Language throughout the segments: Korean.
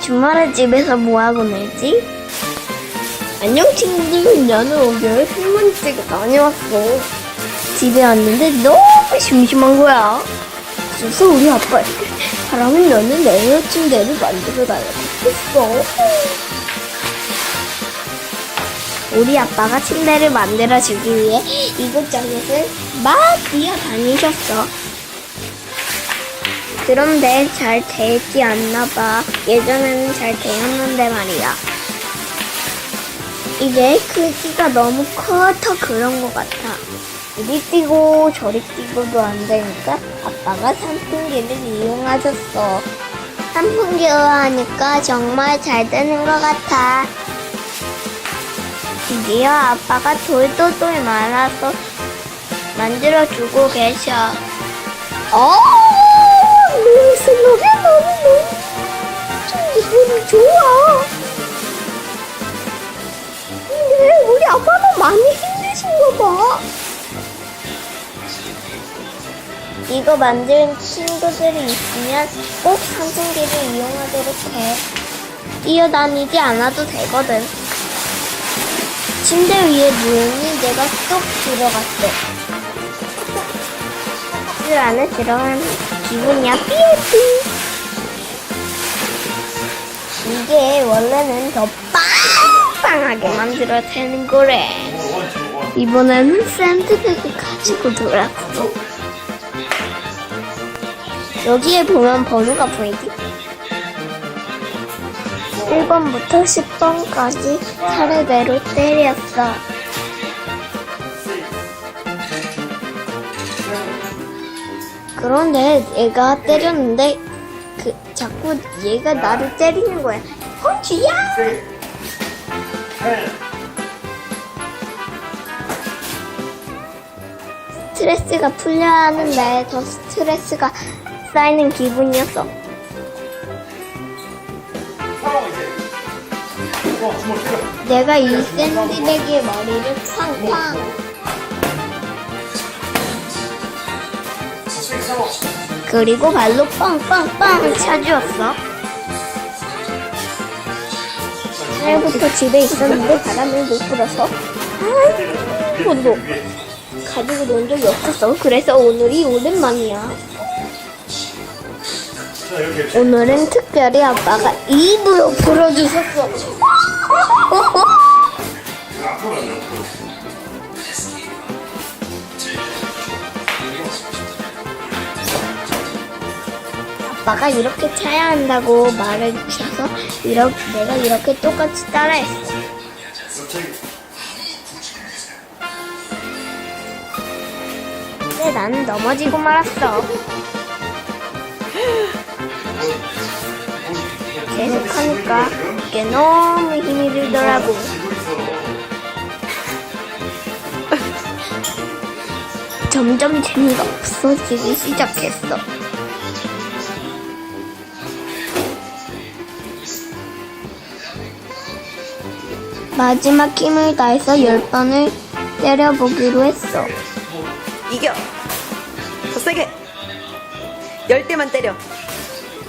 주말에 집에서 뭐하고 놀지? 안녕 친구들. 나는 오늘 할머니댁에 다녀왔어. 집에 왔는데 너무 심심한 거야. 그래서 우리 아빠에게 바람이 나는 레이어 침대를 만들어 달라고 했어. 우리 아빠가 침대를 만들어 주기 위해 이곳저곳을 막 뛰어다니셨어 그런데 잘 되지 않나 봐. 예전에는 잘 되었는데 말이야. 이제 크기가 너무 커서 그런 것 같아. 이리 뛰고 저리 뛰고도 안 되니까 아빠가 산풍기를 이용하셨어. 산풍기로 하니까 정말 잘 되는 것 같아. 드디어 아빠가 돌돌돌 말아서 만들어주고 계셔. 어! 내 생각에 나는 너무 좀 기분이 좋아. 근데 우리 아빠는 많이 힘드신가 봐. 이거 만든 친구들이 있으면 꼭 선풍기를 이용하도록 해. 뛰어다니지 않아도 되거든. 침대 위에 누우니 내가 쏙 들어갔어. 줄 안에 들어간 기분이야. 삐삐. 이게 원래는 더 빵빵하게 만들어야 되는 거래. 이번에는 샌드백을 가지고 놀았어 여기에 보면 번호가 보이지? 1번부터 10번까지 차례대로 때렸어 그런데 얘가 때렸는데 그 자꾸 얘가 나를 때리는 거야. 펀치야! 스트레스가 풀려야 하는데 더 스트레스가 쌓이는 기분이었어. 내가 이 샌드백의 머리를 쾅쾅 그리고 발로 빵빵빵 차주었어. 그날부터 집에 있었는데 바람을 못 불어서 한 번도 가지고 논 적이 없었어. 그래서 오늘이 오랜만이야. 오늘은 특별히 아빠가 입으로 불어주셨어. 아빠가 이렇게 차야 한다고 말을 주셔서 이렇게, 내가 이렇게 똑같이 따라했어. 근데 나는 넘어지고 말았어. 계속하니까 이게 너무 힘이 들더라고. 점점 재미가 없어지기 시작했어. 마지막 힘을 다해서 열 번을 때려보기로 했어. 이겨. 더 세게. 열 대만 때려.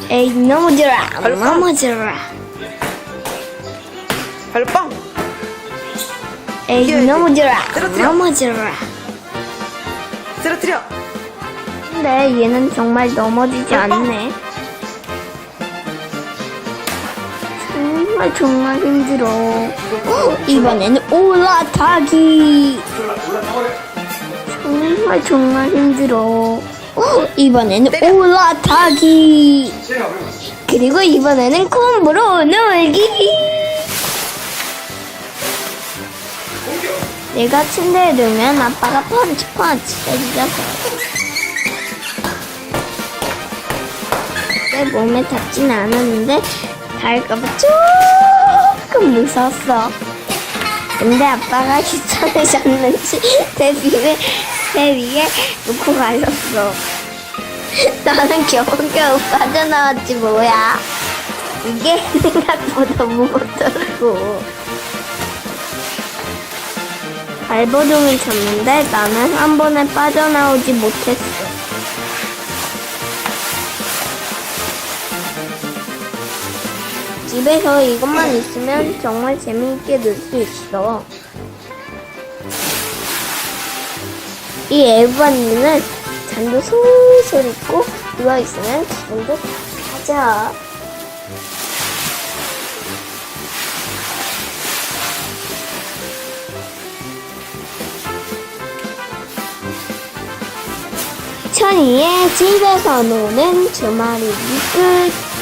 에이 넘어져라 발로 뻥. 넘어져라 발로 뻥. 에이 이겨야지. 넘어져라 떨어뜨려. 넘어져라 쓰러뜨려. 근데 얘는 정말 넘어지지 발로 뻥. 않네 정말 정말 힘들어. 이번에는 올라타기. 정말 정말 힘들어. 이번에는 때려. 올라타기. 그리고 이번에는 콤보로 놀기. 내가 침대에 누우면 아빠가 펀치 펀치 내 몸에 닿진 않았는데 닿을까봐 조금 무서웠어. 근데 아빠가 귀찮으셨는지 내 위에 내 위에 놓고 가셨어. 나는 겨우겨우 빠져나왔지 뭐야. 이게 생각보다 무겁더라고. 발버둥을 쳤는데 나는 한 번에 빠져나오지 못했어 집에서 이것만 있으면 정말 재미있게 놀 수 있어. 이 에브바니는 잠도 솔솔 있고 누워있으면 기분도 하자. 천이의 집에서 노는 주말이 끝.